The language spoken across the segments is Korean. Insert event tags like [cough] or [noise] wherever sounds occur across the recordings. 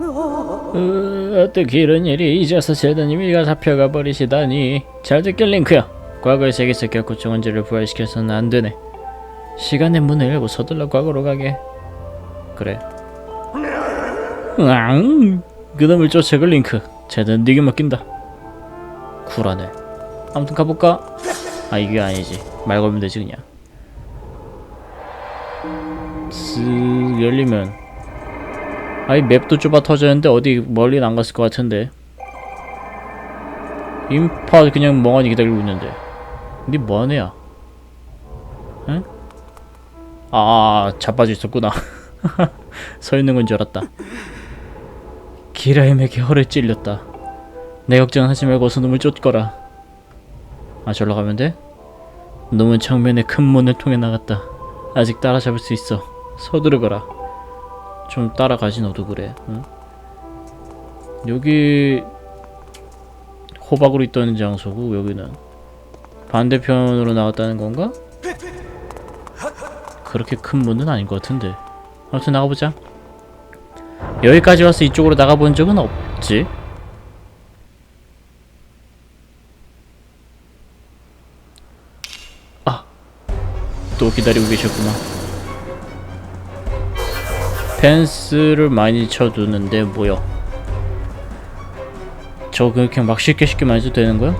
으, 어떻게 이런 일이 잊어서 젤다님이가 잡혀가 버리시다니. 잘 듣길 링크야. 과거의 세계에서 겪고 정원지를 부활시켜서는 안 되네. 시간의 문을 열고 서둘러 과거로 가게. 그래. 으앙 그놈을 쫓아갈 링크 쟤는 네게 맡긴다. 쿨하네. 아무튼 가볼까? 아 이게 아니지. 말 걸면 되지 그냥. 쓱 열리면 아이 맵도 좁아 터졌는데 어디 멀리는 안 갔을 것 같은데. 인파 그냥 멍하니 기다리고 있는데. 니 뭐하는 애야? 응? 아 자빠져 있었구나. [laughs] 서 있는 건 줄 알았다. 기라임에게 혀를 찔렸다. 내 걱정하지 말고 어서 놈을 쫓거라. 아 절로 가면 돼? 놈은 정면의 큰 문을 통해 나갔다. 아직 따라잡을 수 있어. 서두르거라 좀 따라가지 너도 그래 응? 여기 호박으로 있던 장소고 여기는 반대편으로 나왔다는 건가? 그렇게 큰 문은 아닌 것 같은데 아무튼 나가보자 여기까지 와서 이쪽으로 나가본 적은 없지 아, 또 기다리고 계셨구나. 펜스를 많이 쳐두는데 뭐야? 저 그렇게 막 쉽게 쉽게 만져도 되는 거야?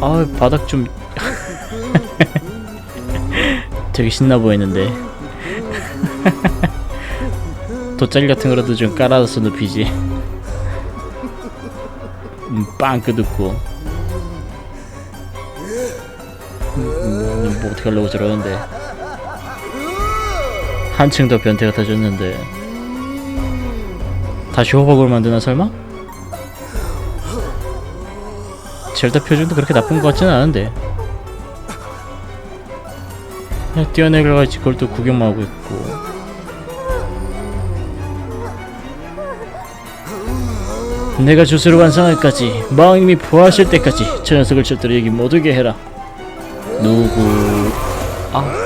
아 바닥 좀 [laughs] 되게 신나 보이는데 [laughs] 돗자리 같은 거라도 좀 깔아서 눕히지 음, 빵 끄듣고 음, 뭐 어떻게 하려고 저러는데 한층 더 변태 같아졌는데. 다시 호박을 만드나 설마? 젤다 표정도 그렇게 나쁜 것 같지는 않은데. 뛰어내려가지 그걸 또 구경만 하고 있고. 내가 주스를 완성할까지 마왕님이 부하실 때까지 저 녀석을 절대로 얘기 못하게 해라. 누구? 아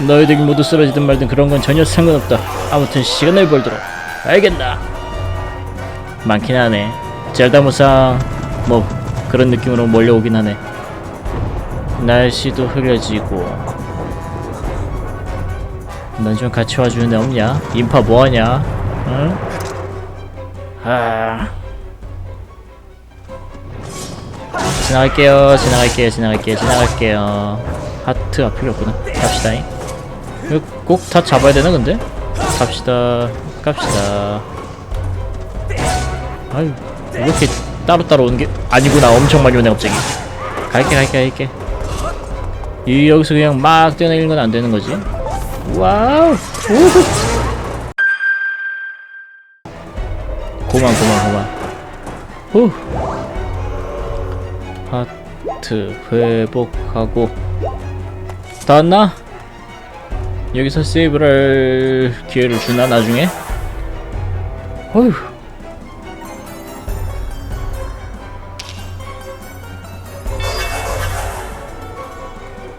너희들 모두 쓰러지든 말든 그런 건 전혀 상관없다. 아무튼 시간을 벌도록 알겠나? 많긴 하네. 젤다 무상 뭐 그런 느낌으로 몰려오긴 하네. 날씨도 흐려지고. 넌 좀 같이 와주는 애 없냐? 인파 뭐하냐? 응? 아 지나갈게요. 지나갈게요. 지나갈게요. 지나갈게요. 하트 아 필요 없구나. 갑시다잉 꼭 다 잡아야 되나 근데? 갑시다. 갑시다. 아유 왜 이렇게 따로따로 오는 게 아니구나 엄청 많이 오네 갑자기. 갈게 갈게 갈게. 이 여기서 그냥 막 뛰어내리는 건 안 되는 거지? 와우! 우후. 고만 고만 고만 후! 하트 회복하고. 다 왔나? 여기서 세이브를 할 기회를 주나 나중에? 어휴.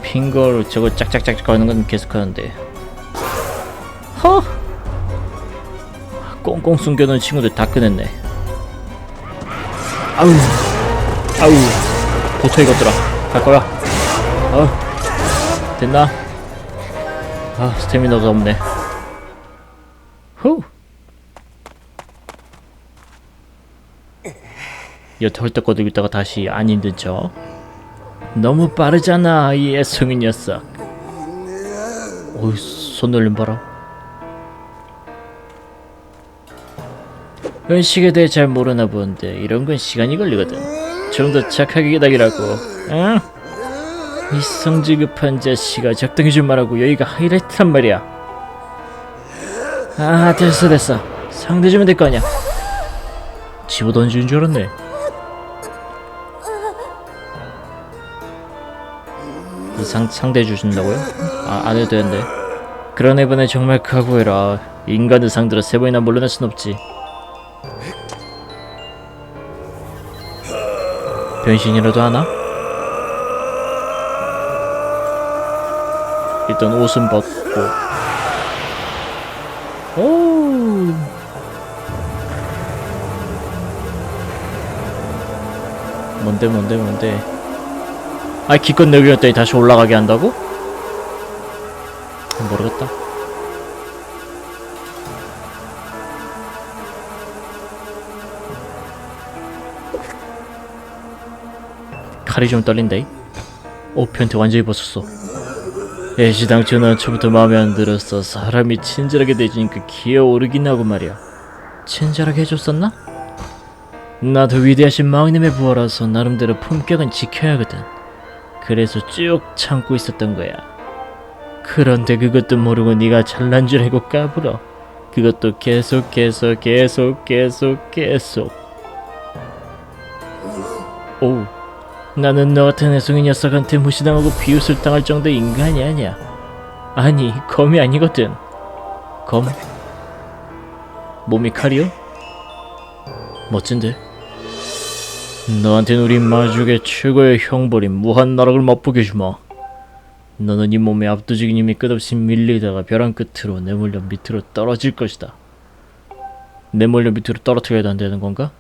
핑거로 저거 짝짝짝 거는 건 계속 하는데. 허! 꽁꽁 숨겨놓은 친구들 다 꺼냈네. 아우. 아우. 보터 이것들아 갈 거야. 어. 됐나 아 스태미너가 없네. 후! 여태 헐떡거리고 있다가 다시 안척 너무 빠르잖아 이 애송이 녀석. 어이 손놀림 봐라. 의식에 대해 잘 모르나 보는데 이런 건 시간이 걸리거든. 좀 더 착하게 기다리라고. 응? 이 성질 급한 자식아 적당히 좀 말하고 여기가 하이라이트란 말이야 아 됐어 됐어 상대 주면 될 거 아니야 집어 던지는 줄 알았네 이 상, 상대 주신다고요? 아, 안 해도 되는데. 그런 이번에 정말 각오해라. 인간의 상대로 세 번이나 물러날 순 없지. 변신이라도 하나? 일단 옷은 벗고. 오, 뭔데 뭔데 뭔데? 아 기껏 내기였더니 다시 올라가게 한다고? 모르겠다. 칼이 좀 떨린데 오 변태 완전히 벗었어 애시 당초 난 처음부터 마음에 안 들었어. 사람이 친절하게 대주니까 기어오르긴 하고 말이야. 친절하게 해줬었나? 나도 위대하신 마왕님의 부하라서 나름대로 품격은 지켜야 하거든. 그래서 쭉 참고 있었던 거야. 그런데 그것도 모르고 네가 잘난 줄 알고 까불어. 그것도 계속 계속 계속 계속 계속. 오 나는 너 같은 애송이 녀석한테 무시당하고 비웃을 당할 정도의 인간이 아니야 아니 검이 아니거든 검? 몸이 칼이요? 멋진데 너한텐 우리 마족의 최고의 형벌인 무한 나락을 맛보게 주마 너는 이 몸의 압도적인 힘이 끝없이 밀리다가 벼랑 끝으로 내몰려 밑으로 떨어질 것이다. 내몰려 밑으로 떨어뜨려야 한다는 건가?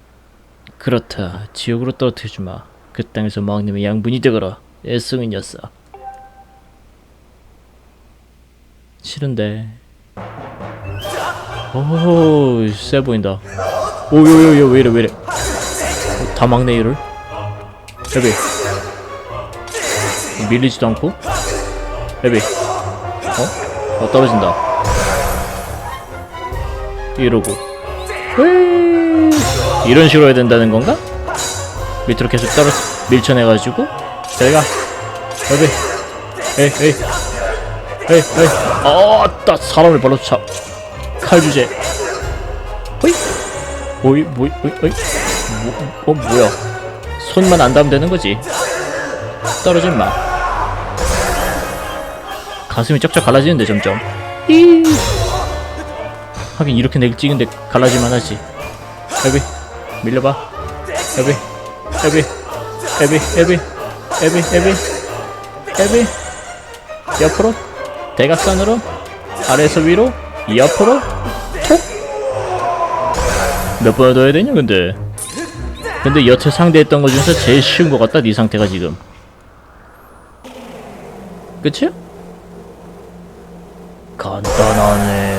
그렇다. 지옥으로 떨어뜨려주마. 그 땅에서 마왕님의 양분이 되거라. 애송이 녀석. 싫은데. 오, 세 보인다. 오요요요 왜이래 왜이래. 어, 다 막네 이를. 헤비. 밀리지도 않고. 헤비. 어? 어 떨어진다. 이러고. 휘 이런 식으로 해야 된다는 건가? 밑으로 계속 떨어 밀쳐내가지고 내가 헤비. 에이 에이 에이 에이. 아따 사람을 발로 차. 칼 주제. 호이. 오이 뭐이 오이 오이. 뭐, 어 뭐야? 손만 안 닿으면 되는 거지. 떨어진 마. 가슴이 쩍쩍 갈라지는데 점점. 이. 하긴 이렇게 내일 찍은데 갈라질만 하지. 에비 밀려봐. 에비 에비 에비 에비 에비 에비 에비. 옆으로 대각선으로 아래에서 위로 옆으로. 톡몇 번을 더 해야 되냐 근데? 근데 여태 상대했던 것 중에서 제일 쉬운 것 같다 네 상태가 지금. 끝이야? 간단하네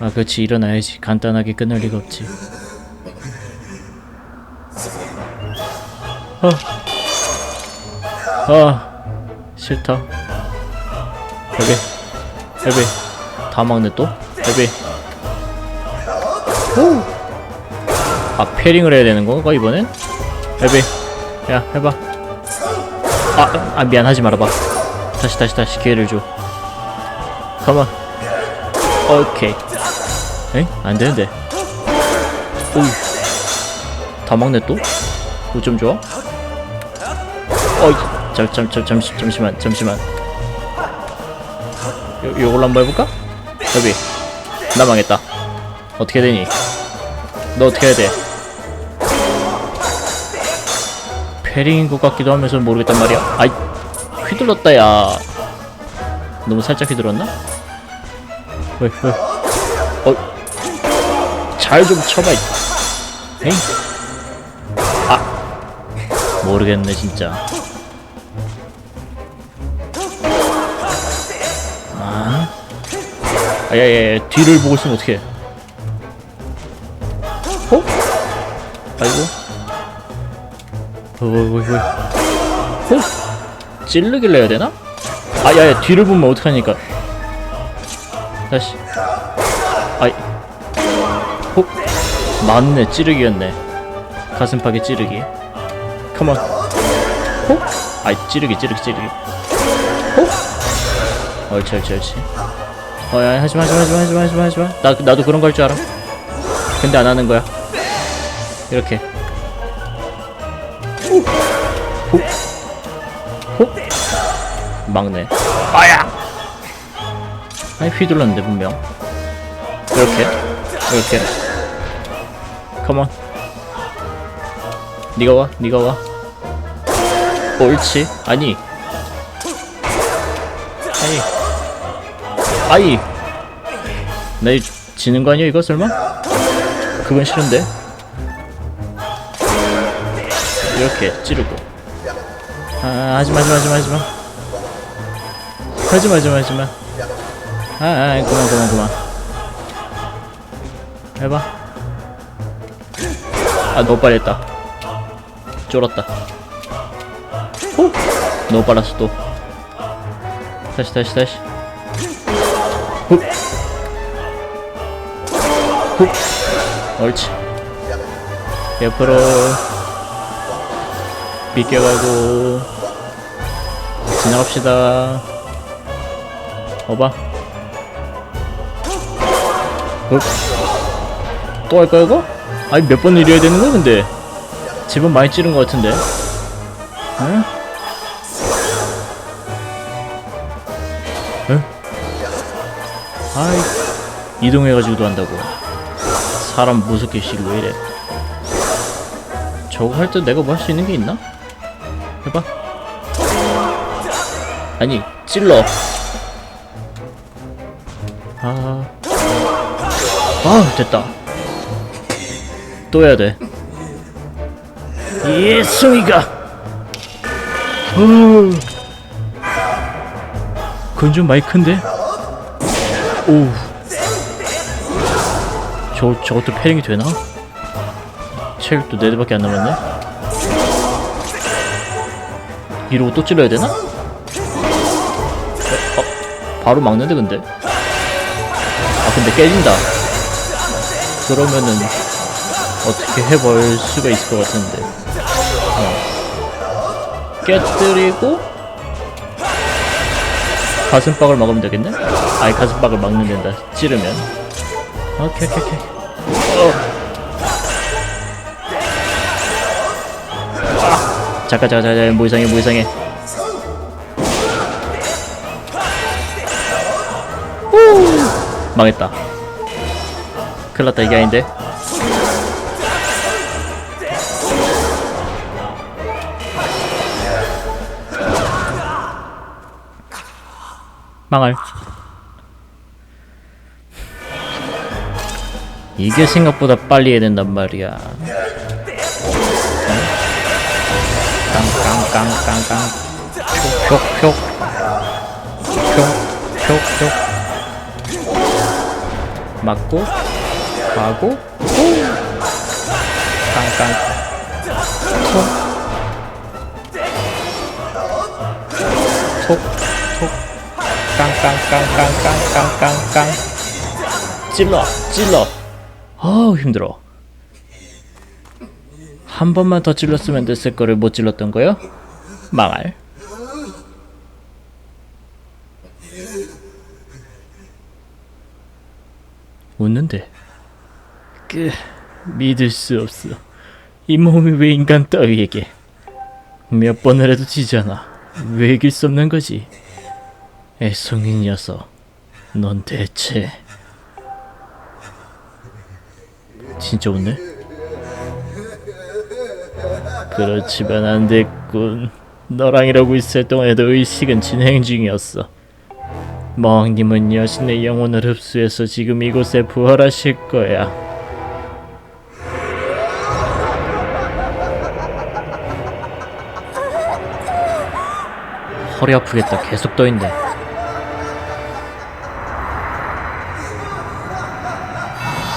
아 그렇지. 일어나야지. 간단하게 끝날 리가 없지. 아, 아. 싫다. 여기 여기 다 막네 또? 여기 아 패링을 해야 되는 건가 이번엔? 여기 야 해봐. 아, 아 미안 하지 말아봐. 다시 다시 다시 기회를 줘. 가만 오케이 에? 안되는데 오이 다 막네 또? 어쩜 좋아? 어이 잠, 잠, 잠, 잠시, 잠시만 잠시만 요, 요걸로 한번 해볼까? 여기 나 망했다 어떻게 되니? 너 어떻게 해야 돼? 패링인 것 같기도 하면서 모르겠단 말이야 아이 휘둘렀다 야 너무 살짝 휘둘렀나? 왜, 왜? 어, 잘좀 쳐봐. 이- 에이. 아, 모르겠네 진짜. 아, 아야야, 뒤를 보고 있으면 어떡해? 어? 아이고. 어이, 어이, 어? 찌르길래 해야 되나? 아, 야야, 뒤를 보면 어떡하니까. 다시. 아이. 호. 맞네, 찌르기였네. 가슴팍에 찌르기. 컴온. 호. 아이, 찌르기, 찌르기, 찌르기. 호. 옳지, 옳지, 옳지. 어, 야, 하지마, 하지마, 하지마, 하지마, 하지마, 하지마. 나, 나도 그런 걸 줄 알아. 근데 안 하는 거야. 이렇게. 호. 호. 호. 막네. 아야! 아니 휘둘렀는데 분명 이렇게 이렇게 컴온 니가 와 니가 와. 옳지. 아니. 아니. 아이. 나이 지는 거 아니야 이거 설마? 그건 싫은데. 이렇게 찌르고. 아 하지마 하지마 하지마 하지마. 하지마 하지마 하지마. 아, 아 그만 그만 그만. 해봐 아 너무 빨리 했다. 쫄았다. 오! 너무 빨랐어 또. 다시 다시 다시. 훅 훅. 옳지. 옆으로 비껴가고 지나갑시다. 어봐. 또 할까 이거? 아니 몇 번 이래야 되는 거야 근데? 집은 많이 찌른 것 같은데? 응? 응? 아이 이동해가지고도 한다고. 사람 무섭게 씨를 왜 이래. 저거 할 때 내가 뭐 할 수 있는 게 있나? 해봐. 아니 찔러. 아, 아 됐다 또 해야 돼 예송이가 어 그건 좀 많이 큰데 오우 저, 저것도 패링이 되나? 체력도 4대밖에 안 남았네? 이러고 또 찔러야 되나? 어, 어, 바로 막는데 근데? 아 근데 깨진다 그러면은 어떻게 해볼 수가 있을 것 같은데. 어. 깨뜨리고 가슴박을 막으면 되겠네? 아니 가슴박을 막는 된다 찌르면. 오케이 오케이 오케이. 어. 아, 잠깐 잠깐 잠깐. 뭐 이상해 뭐 이상해. 후! 망했다. 큰일났다. 이게 아닌데 망할. 이게 생각보다 빨리 해야 된단 말이야. 깡깡깡깡깡 표표 맞고 가고 후 깡깡. 톡톡톡 깡깡깡깡깡깡깡깡 찔러 찔러. 아우 힘들어. 한 번만 더 찔렀으면 됐을 거를 못 찔렀던 거요? 망할. 웃는데. 그 믿을 수 없어. 이 몸이 왜 인간 따위에게? 몇 번을 해도 지잖아. 왜 이길 수 없는 거지 애송이 녀석 넌 대체? 진짜 웃네? 그렇지만 안 됐군. 너랑 이러고 있을 동안에도 의식은 진행 중이었어. 마왕님은 여신의 영혼을 흡수해서 지금 이곳에 부활하실 거야. 허리 아프겠다. 계속 떠있네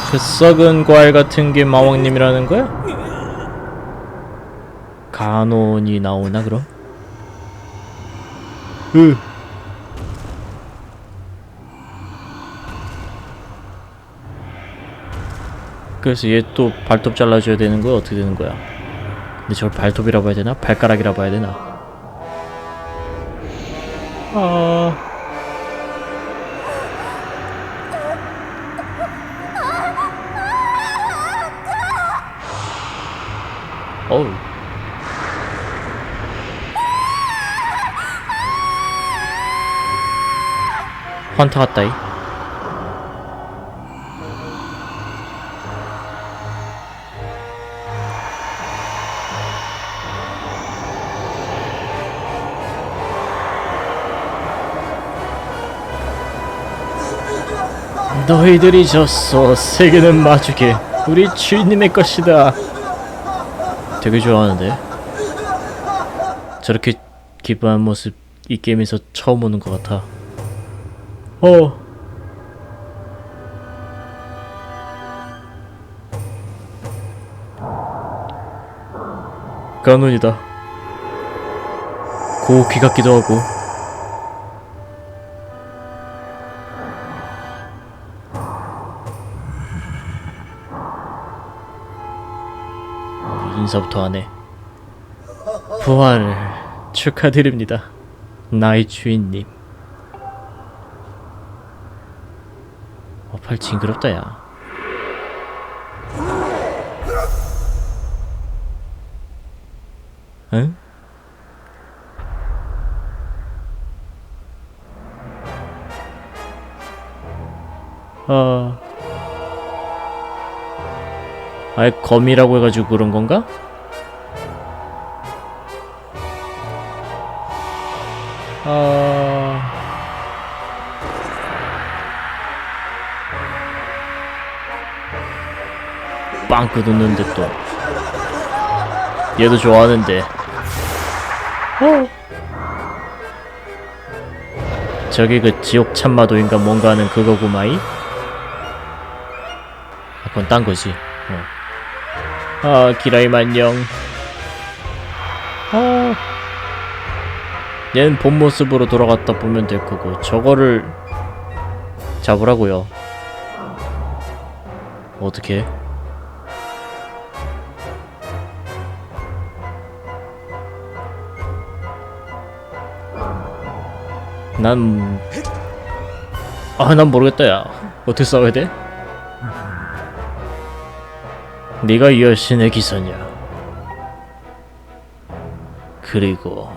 그 썩은 과일 같은 게 마왕님이라는 거야? 간혼이 나오나 그럼? 으. 그래서 얘 또 발톱 잘라줘야 되는 거야 어떻게 되는 거야? 근데 저걸 발톱이라고 해야 되나? 발가락이라고 해야 되나? 아. 환타 같다이. 너희들이 졌어. 세계는 마주게. 우리 주인님의 것이다. 되게 좋아하는데. 저렇게 기뻐한 모습 이 게임에서 처음 보는 것 같아. 어. 가눈이다. 고귀 같기도 하고. 인사부터 하네. 부활을 축하드립니다. 나의 주인님. 어, 팔 징그럽다, 야. 응? 어. 아예 검이라고 해가지고 그런 건가? 어... 빵 끊었는데 또. 얘도 좋아하는데. 어. 저게 그 지옥 참마도인가 뭔가 하는 그거구마이? 아, 그건 딴 거지. 어. 아 기라임 안녕. 아. 얘는 본 모습으로 돌아갔다 보면 될 거고 저거를 잡으라고요. 어떻게 난... 아, 난 모르겠다, 야. 어떻게 싸워야 돼? 네가 이 여신의 기사냐? 그리고...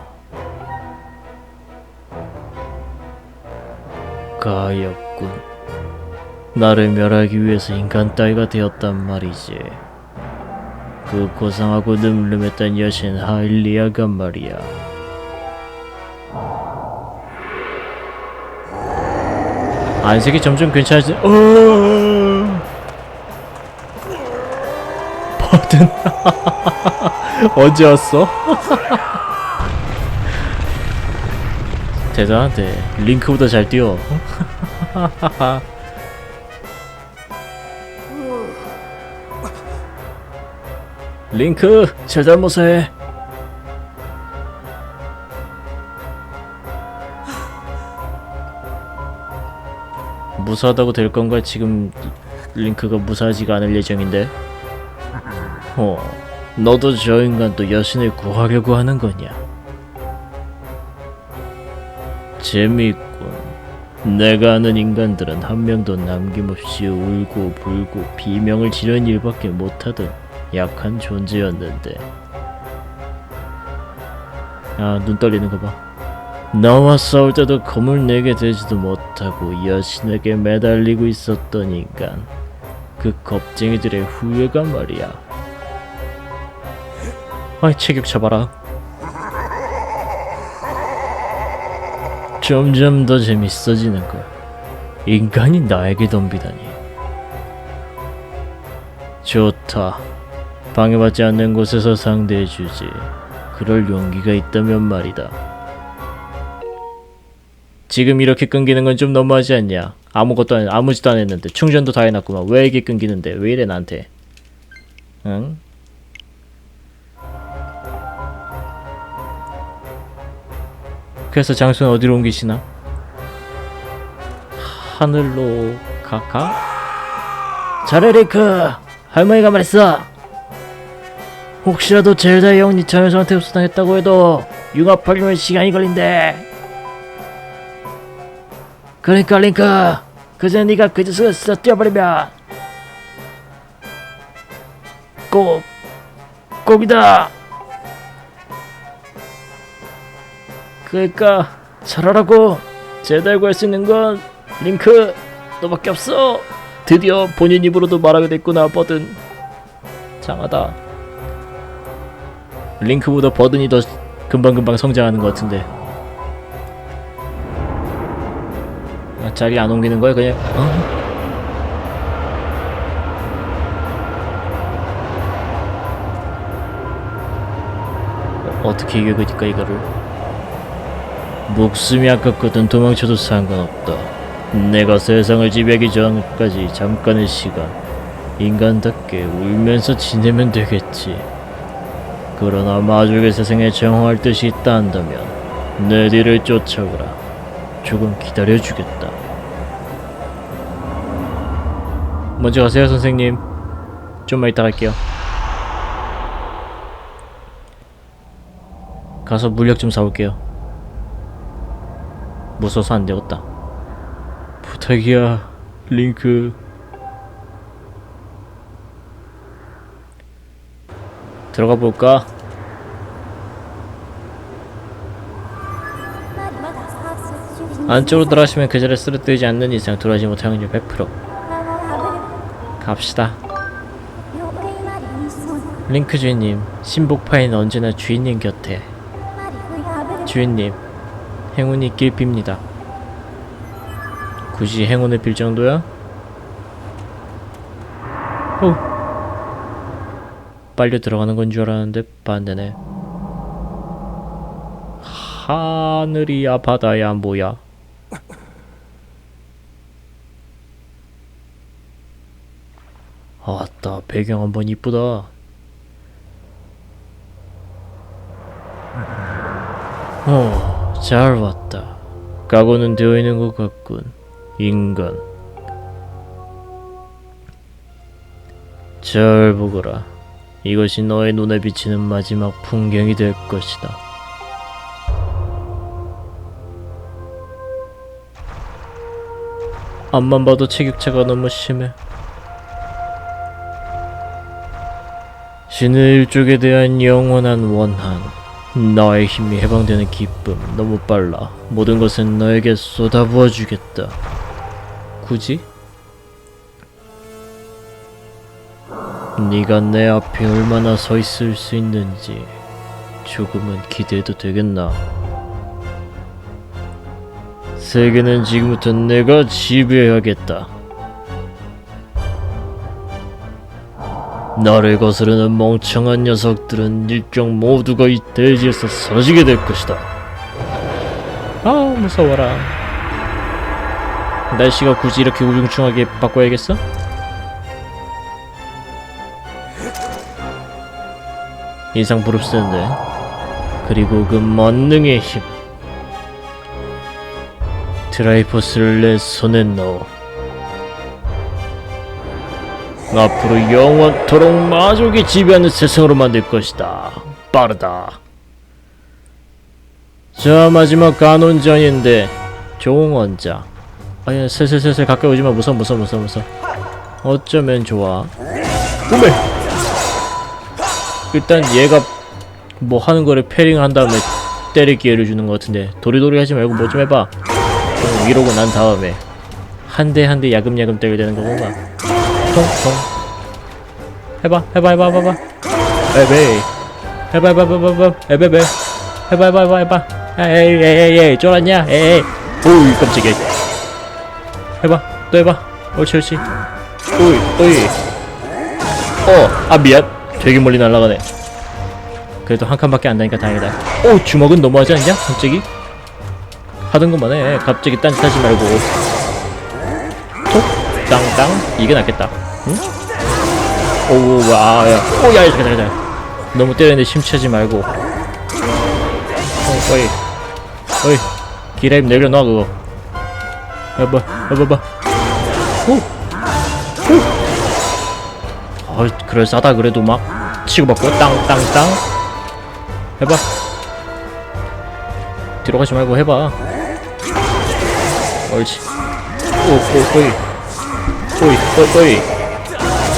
가였군. 나를 멸하기 위해서 인간 따위가 되었단 말이지. 그 고상하고 늠름했던 여신 하일리아가 말이야. 안색이 점점 괜찮아지. 어. 버튼. 언제 왔어? 대단한데 링크보다 잘 뛰어. [laughs] 링크 제 잘못해. 무사하다고 될 건가? 지금 링크가 무사하지가 않을 예정인데. 어, 너도 저 인간도 여신을 구하려고 하는 거냐? 재미있군. 내가 아는 인간들은 한 명도 남김없이 울고 불고 비명을 지르는 일밖에 못하던 약한 존재였는데. 아, 눈 떨리는 거 봐. 나와 싸울 때도 검을 내게 되지도 못하고 여신에게 매달리고 있었던 인간 그 겁쟁이들의 후회가 말이야. 아이 체격 잡아라. 점점 더 재밌어지는 걸 인간이 나에게 덤비다니. 좋다. 방해받지 않는 곳에서 상대해주지. 그럴 용기가 있다면 말이다 지금 이렇게 끊기는 건 좀 너무하지 않냐? 아무것도 안, 아무 짓도 안 했는데 충전도 다 해놨구만. 왜 이게 끊기는데? 왜 이래 나한테? 응? 그래서 장소는 어디로 옮기시나? 하늘로 가까? 잘해 리크! 할머니가 말했어! 혹시라도 젤다의 영니 자연스한테 흡수당했다고 해도 융합하려면 시간이 걸린대. 그러니까 링크 그제 네가 그 짓을 써 뛰어버리면 꼭 꼭이다. 그러니까 잘하라고 제달고 할수 있는 건 링크 너밖에 없어. 드디어 본인 입으로도 말하게 됐구나 버든. 장하다. 링크보다 버든이 더 금방금방 성장하는 것 같은데 자리 안 옮기는 거야 그냥? 어? 어떻게 이겨 그니까 이거를? 목숨이 아깝거든 도망쳐도 상관없다. 내가 세상을 지배하기 전까지 잠깐의 시간. 인간답게 울면서 지내면 되겠지. 그러나 마족의 세상에 정화할 뜻이 있다 한다면 내 뒤를 쫓아오라. 조금 기다려주겠다. 먼저 가세요 선생님. 좀만 이따 갈게요. 가서 물약 좀 사올게요. 무서워서 안 되겠다. 부탁이야 링크. 들어가 볼까? 안쪽으로 들어가시면 그 자리에 쓰러뜨리지 않는 이상 돌아가지 못할 확률 100% 갑시다. 링크 주인님 신복파에는 언제나 주인님 곁에. 주인님 행운이 있길 빕니다. 굳이 행운을 빌 정도야? 오! 빨려 들어가는 건 줄 알았는데 반대네. 하늘이야 바다야 뭐야 아따 배경 한번 이쁘다 어, 잘 왔다. 각오는 되어 있는 것 같군. 인간. 잘 보거라. 이것이 너의 눈에 비치는 마지막 풍경이 될 것이다. 앞만 봐도 체격차가 너무 심해. 신의 일족에 대한 영원한 원한. 나의 힘이 해방되는 기쁨 너무 빨라 모든 것은 너에게 쏟아부어 주겠다 굳이? 네가 내 앞에 얼마나 서 있을 수 있는지 조금은 기대해도 되겠나 세계는 지금부터 내가 지배해야겠다 나를 거스르는 멍청한 녀석들은 일종 모두가 이 대지에서 사라지게 될 것이다. 아 무서워라. 날씨가 굳이 이렇게 우중충하게 바꿔야겠어? 인상 부릅쓰는데 그리고 그 만능의 힘 트라이포스를 내 손에 넣어 앞으로 영원토록 마족이 지배하는 세상으로 만들 것이다. 빠르다. 자 마지막 간원전인데 종원자. 아야 슬슬슬슬 가까이 오지마 무서워 무서워 무서워 무서워. 어쩌면 좋아. 오메. 일단 얘가 뭐 하는 거를 패링을 한 다음에 때릴 기회를 주는 것 같은데 도리도리 하지 말고 뭐 좀 해봐. 응, 이러고 난 다음에 한 대 한 대 야금야금 때려야 되는 거구 나. 통통 해봐 해봐 해봐 해봐 해봐. 에베이 해봐 해봐 해봐 해봐. 에베베 해봐 해봐 해봐 해봐. 에이 에이 에이 쫄았냐? 에이 오이 깜짝이야. 해봐 또 해봐. 옳지 옳지. 오이 오이. 어아 미안. 되게 멀리 날아가네. 그래도 한 칸밖에 안 나니까 다행이다. 오 주먹은 너무하지 않냐? 갑자기? 하던 것만 해. 갑자기 딴짓하지 말고. 톡 땅땅? 이게 낫겠다. 응? 오와 야. 오야 잠깐 잠깐 너무 때리는데 심취하지 말고. 어 어이. 어이. 기라임 내려놔 그거. 해봐 해봐봐. 오오! 어 그럴싸다 그래도 막 치고받고. 땅땅땅. 해봐. 뒤로 가지 말고 해봐. 옳지. 오오 오이 오이 오이.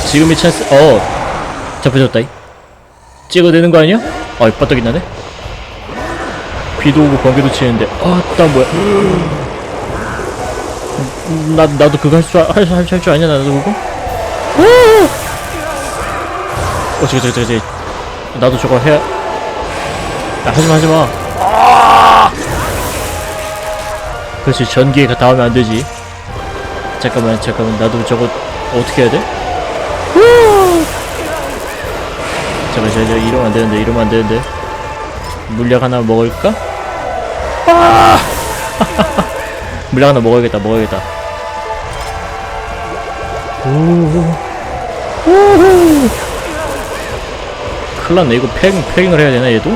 지금이 찬스 어. 잡혀졌다 이. 찍어대는 거 아니야? 아이 빠떡이 나네? 비도 오고 번개도 치는데. 아따 뭐야. 음, 나, 나도 그거 할줄할줄 줄 아냐 나도 그거? 어 저기 저기 저기 저기. 나도 저거 해야. 야 하지마 하지마. 아! 그렇지 전기가 닿으면 안되지 잠깐만 잠깐만 나도 저거 어떻게 해야 돼? 잠깐만 잠깐만 이러면 안 되는데 이러면 안 되는데 물약 하나 먹을까? 아! [laughs] 물약 하나 먹어야겠다 먹어야겠다 오. 큰일 났네 이거 패링, 패링을 해야 되나 얘도?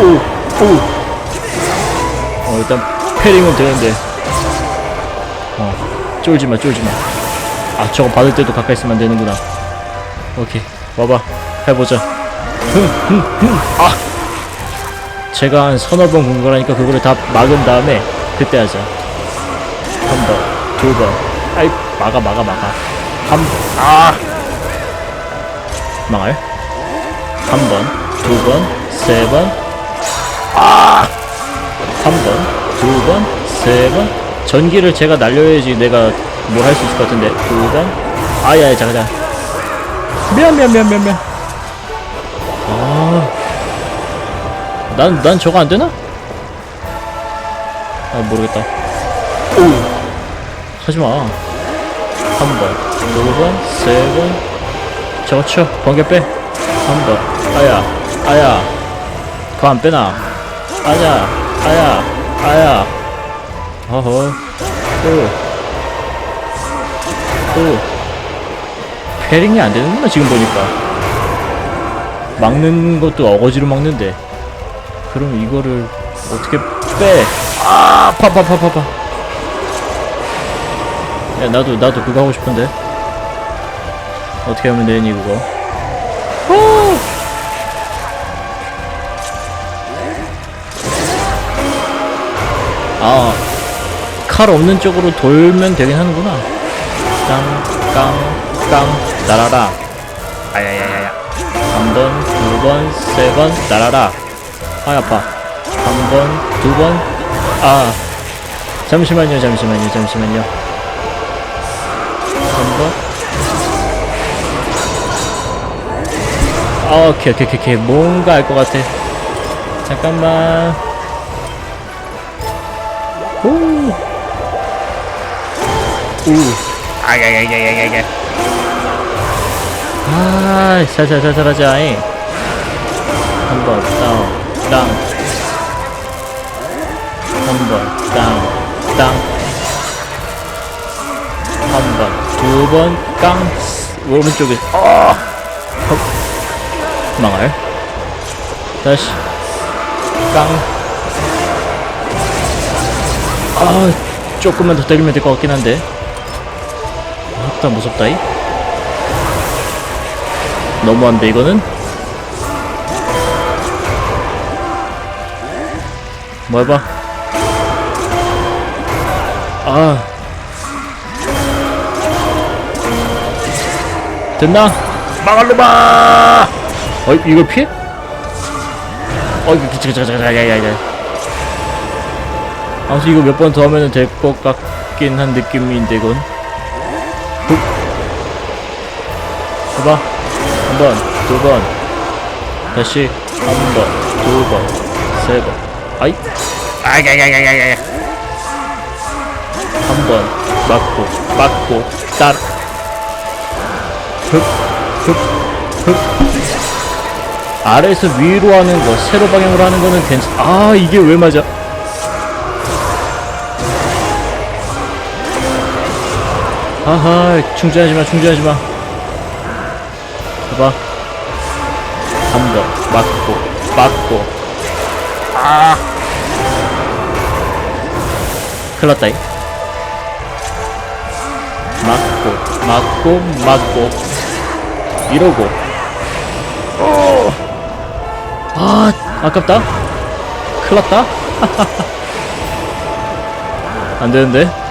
오! 오! 어 일단 패링은 되는데 어 쫄지마 쫄지마. 아 저거 받을 때도 가까이 있으면 안 되는구나. 오케이 와봐 해보자. 흠흠흠아! 제가 한 서너 번 공격하니까 그거를 다 막은 다음에 그때 하자. 한 번, 두 번, 아이 막아 막아 막아. 한, 아! 망할 한 번, 두 번, 세 번, 아! 한 번, 두 번, 세 번. 전기를 제가 날려야지 내가 뭘 할 수 있을 것 같은데. 두 번. 아야, 잠깐, 잠깐. 미안, 미안, 미안, 미안, 미안. 아. 난, 난 저거 안 되나? 아, 모르겠다. 오! 하지 마. 한 번, 두 번, 세 번. 저거 쳐. 번개 빼. 한 번. 아야, 아야. 그거 안 빼나? 아야, 아야, 아야. 어허. 또. 또. 패링이 안 되는구나, 지금 보니까. 막는 것도 어거지로 막는데. 그럼 이거를 어떻게 빼? 아, 파파파파파. 야, 나도, 나도 그거 하고 싶은데. 어떻게 하면 되니, 그거? 후! 아, 칼 없는 쪽으로 돌면 되긴 하는구나. 깡, 깡, 깡, 날아라. 아야야야야. 한 번, 두 번, 세 번, 날아라. 아, 아파. 한 번, 두 번, 아. 잠시만요, 잠시만요, 잠시만요. 한 번. 아, 오케이, 오케이, 오케이, 오케이. 뭔가 알 것 같아. 잠깐만. 오. 오. 아야야야야야야. 아, 살살살살 하자. 잉. 한번 다운, 땅. 한번 땅, 땅. 한 번, 두 번, 깡. 오른쪽에. 아. 헉. 망할. 다시. 깡. 아, 조금만 더 때리면 될 것 같긴 한데. 아따, 무섭다이. 너무한데, 이거는? 뭐 해봐. 아. 됐나? 망할로마! 어, 이걸 피해? 어, 이거 기차, 기차, 기차, 야야야야. 아무튼 이거 몇 번 더 하면은 될것 같긴 한 느낌인데 이건 해봐. 한 번, 두 번. 다시 한 번, 두 번, 세 번. 아이. 아야야야야야야 한번 맞고 맞고 따라. 흡흡 흡. 아래에서 위로 하는 거 세로 방향으로 하는 거는 괜찮 아 이게 왜 맞아? 아하 충전하지 마 충전하지 마 봐봐. 한번 맞고 맞고 아. 큰일났다 이. 맞고 맞고 맞고 이러고. 어. 아 아깝다. 큰일났다. [laughs] 안되는데